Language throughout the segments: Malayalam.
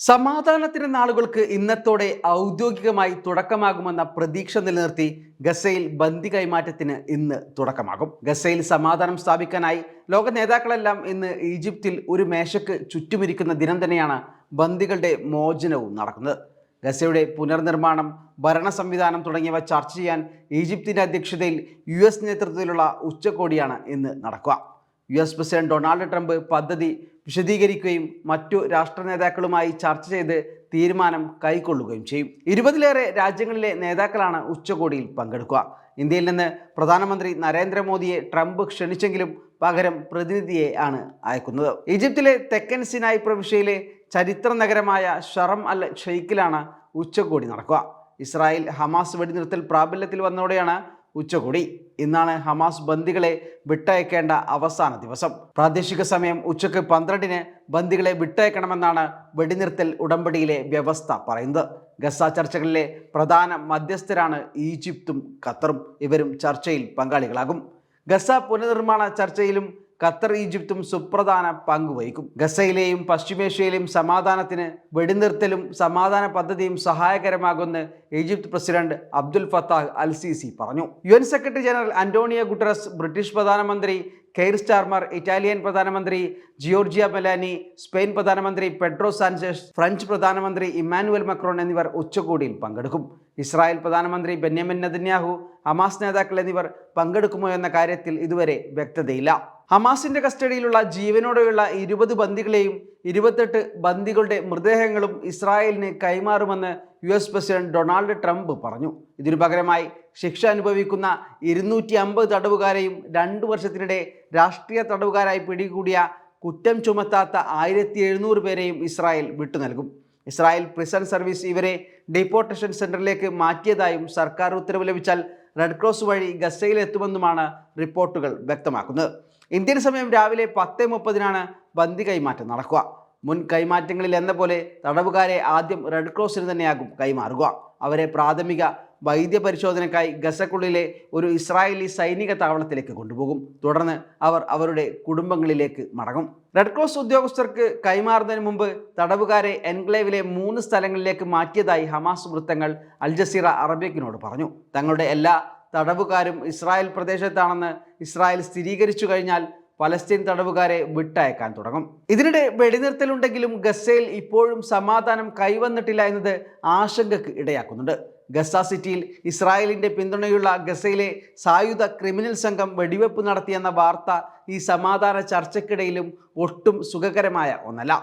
സമാധാനത്തിന്റെ നാളുകൾക്ക് ഇന്നത്തോടെ ഔദ്യോഗികമായി തുടക്കമാകുമെന്ന പ്രതീക്ഷ നിലനിർത്തി ഗസയിൽ ബന്ദി കൈമാറ്റത്തിന് ഇന്ന് തുടക്കമാകും. ഗസയിൽ സമാധാനം സ്ഥാപിക്കാനായി ലോക നേതാക്കളെല്ലാം ഇന്ന് ഈജിപ്തിൽ ഒരു മേശയ്ക്ക് ചുറ്റുമിരിക്കുന്ന ദിനം തന്നെയാണ് ബന്ദികളുടെ മോചനവും നടക്കുന്നത്. ഗസയുടെ പുനർനിർമ്മാണം ഭരണ സംവിധാനം തുടങ്ങിയവ ചർച്ച ചെയ്യാൻ ഈജിപ്തിന്റെ അധ്യക്ഷതയിൽ യു നേതൃത്വത്തിലുള്ള ഉച്ചകോടിയാണ് ഇന്ന് നടക്കുക. U S president Donald Trump പദ്ധതി വിശദീകരിക്കുകയും മറ്റു രാഷ്ട്ര നേതാക്കളുമായി ചർച്ച ചെയ്ത് തീരുമാനം കൈക്കൊള്ളുകയും ചെയ്യും. ഇരുപതിലേറെ രാജ്യങ്ങളിലെ നേതാക്കളാണ് ഉച്ചകോടിയിൽ പങ്കെടുക്കുക. ഇന്ത്യയിൽ നിന്ന് പ്രധാനമന്ത്രി നരേന്ദ്രമോദിയെ ട്രംപ് ക്ഷണിച്ചെങ്കിലും പകരം പ്രതിനിധിയെ ആണ് അയക്കുന്നത്. ഈജിപ്തിലെ തെക്കൻ സിനായ് പ്രവിശ്യയിലെ ചരിത്ര നഗരമായ ഷറം അൽ ഷെയ്ഖിലാണ് ഉച്ചകോടി നടക്കുക. ഇസ്രായേൽ ഹമാസ് വെടിനിർത്തൽ പ്രാബല്യത്തിൽ വന്നതോടെയാണ് ഉച്ചകോടി. ഇന്നാണ് ഹമാസ് ബന്ദികളെ വിട്ടയക്കേണ്ട അവസാന ദിവസം. പ്രാദേശിക സമയം ഉച്ചയ്ക്ക് പന്ത്രണ്ടിന് ബന്ദികളെ വിട്ടയക്കണമെന്നാണ് വെടിനിർത്തൽ ഉടമ്പടിയിലെ വ്യവസ്ഥ പറയുന്നത്. ഗസ ചർച്ചകളിലെ പ്രധാന മധ്യസ്ഥരാണ് ഈജിപ്തും ഖത്തറും. ഇവരും ചർച്ചയിൽ പങ്കാളികളാകും. ഗസ പുനർനിർമ്മാണ ചർച്ചയിലും ഖത്തർ ഈജിപ്തും സുപ്രധാന പങ്കുവഹിക്കും ഗസയിലെയും പശ്ചിമേഷ്യയിലെയും സമാധാനത്തിന് വെടിനിർത്തലും സമാധാന പദ്ധതിയും സഹായകരമാകുമെന്ന് Egypt president Abdul Fattah al Sisi പറഞ്ഞു. U N secretary general Antonio Guterres British പ്രധാനമന്ത്രി കെയർ സ്റ്റാർമർ ഇറ്റാലിയൻ പ്രധാനമന്ത്രി ജിയോർജിയ മെലാനി സ്പെയിൻ പ്രധാനമന്ത്രി പെഡ്രോ സാൻചസ് ഫ്രഞ്ച് പ്രധാനമന്ത്രി ഇമ്മാനുവൽ മക്രോൺ എന്നിവർ ഉച്ചകോടിയിൽ പങ്കെടുക്കും. ഇസ്രായേൽ പ്രധാനമന്ത്രി ബെന്യാമിൻ നദന്യാഹു ഹമാസ് നേതാക്കൾ എന്നിവർ പങ്കെടുക്കുമോ എന്ന കാര്യത്തിൽ ഇതുവരെ വ്യക്തതയില്ല. ഹമാസിന്റെ കസ്റ്റഡിയിലുള്ള ജീവനോടെയുള്ള ഇരുപത് ബന്ദികളെയും ഇരുപത്തെട്ട് ബന്ദികളുടെ മൃതദേഹങ്ങളും ഇസ്രായേലിന് കൈമാറുമെന്ന് U S president Donald Trump പറഞ്ഞു. ഇതിനു പകരമായി ശിക്ഷ അനുഭവിക്കുന്ന ഇരുന്നൂറ്റി അമ്പത് തടവുകാരെയും രണ്ടു വർഷത്തിനിടെ രാഷ്ട്രീയ തടവുകാരായി പിടികൂടിയ കുറ്റം ചുമത്താത്ത ആയിരത്തി എഴുന്നൂറ് പേരെയും ഇസ്രായേൽ വിട്ടു നൽകും. ഇസ്രായേൽ പ്രിസൺ സർവീസ് ഇവരെ ഡിപ്പോർട്ടേഷൻ സെന്ററിലേക്ക് മാറ്റിയതായും സർക്കാർ ഉത്തരവ് ലഭിച്ചാൽ റെഡ് ക്രോസ് വഴി ഗസയിൽ എത്തുമെന്നുമാണ് റിപ്പോർട്ടുകൾ വ്യക്തമാക്കുന്നത്. ഇന്ത്യൻ സമയം രാവിലെ പത്ത് മുപ്പതിനാണ് ബന്ദി കൈമാറ്റം നടക്കുക. മുൻ കൈമാറ്റങ്ങളിൽ എന്ന പോലെ തടവുകാരെ ആദ്യം റെഡ് ക്രോസിന് തന്നെയാകും കൈമാറുക. അവരെ പ്രാഥമിക വൈദ്യ പരിശോധനയ്ക്കായി ഗസക്കുള്ളിലെ ഒരു ഇസ്രായേലി സൈനിക താവളത്തിലേക്ക് കൊണ്ടുപോകും. തുടർന്ന് അവർ അവരുടെ കുടുംബങ്ങളിലേക്ക് മടങ്ങും. റെഡ് ക്രോസ് ഉദ്യോഗസ്ഥർക്ക് കൈമാറുന്നതിന് മുമ്പ് തടവുകാരെ എൻക്ലേവിലെ മൂന്ന് സ്ഥലങ്ങളിലേക്ക് മാറ്റിയതായി ഹമാസ് വൃത്തങ്ങൾ അൽ ജസീറ അറബിക്കിനോട് പറഞ്ഞു. തങ്ങളുടെ എല്ലാ തടവുകാരും ഇസ്രായേൽ പ്രദേശത്താണെന്ന് ഇസ്രായേൽ സ്ഥിരീകരിച്ചു കഴിഞ്ഞാൽ പലസ്തീൻ തടവുകാരെ വിട്ടയക്കാൻ തുടങ്ങും. ഇതിനിടെ വെടിനിർത്തലുണ്ടെങ്കിലും ഗസയിൽ ഇപ്പോഴും സമാധാനം കൈവന്നിട്ടില്ല എന്നത് ആശങ്കക്ക് ഇടയാക്കുന്നുണ്ട്. ഗസ സിറ്റിയിൽ ഇസ്രായേലിന്റെ പിന്തുണയുള്ള ഗസയിലെ സായുധ ക്രിമിനൽ സംഘം വെടിവെപ്പ് നടത്തിയെന്ന വാർത്ത ഈ സമാധാന ചർച്ചയ്ക്കിടയിലും ഒട്ടും സുഖകരമായ ഒന്നല്ല.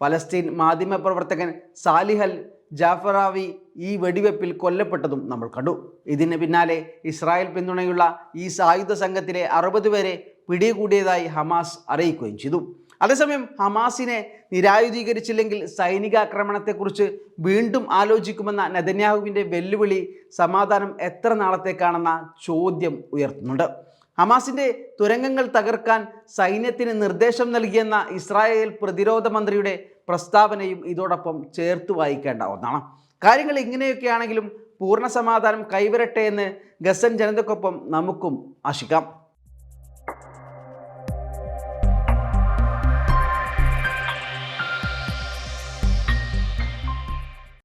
പലസ്തീൻ മാധ്യമപ്രവർത്തകൻ സാലിഹൽ ജാഫറാവി ഈ വെടിവെപ്പിൽ കൊല്ലപ്പെട്ടതും നമ്മൾ കണ്ടു. ഇതിന് പിന്നാലെ ഇസ്രായേൽ പിന്തുണയുള്ള ഈ സായുധ സംഘത്തിലെ അറുപത് പേരെ പിടികൂടിയതായി ഹമാസ് അറിയിക്കുകയും ചെയ്തു. അതേസമയം ഹമാസിനെ നിരായുധീകരിച്ചില്ലെങ്കിൽ സൈനികാക്രമണത്തെക്കുറിച്ച് വീണ്ടും ആലോചിക്കുമെന്ന നെതന്യാഹുവിന്റെ വെല്ലുവിളി സമാധാനം എത്ര നാളത്തേക്കാണെന്ന ചോദ്യം ഉയർത്തുന്നുണ്ട്. ഹമാസിന്റെ തുരങ്കങ്ങൾ തകർക്കാൻ സൈന്യത്തിന് നിർദ്ദേശം നൽകിയെന്ന ഇസ്രായേൽ പ്രതിരോധ മന്ത്രിയുടെ പ്രസ്താവനയും ഇതോടൊപ്പം ചേർത്ത് വായിക്കേണ്ട ഒന്നാണ്. കാര്യങ്ങൾ ഇങ്ങനെയൊക്കെ ആണെങ്കിലും പൂർണ സമാധാനം കൈവരട്ടെ എന്ന് ഗസൻ ജനതയ്ക്കൊപ്പം നമുക്കും ആശിക്കാം.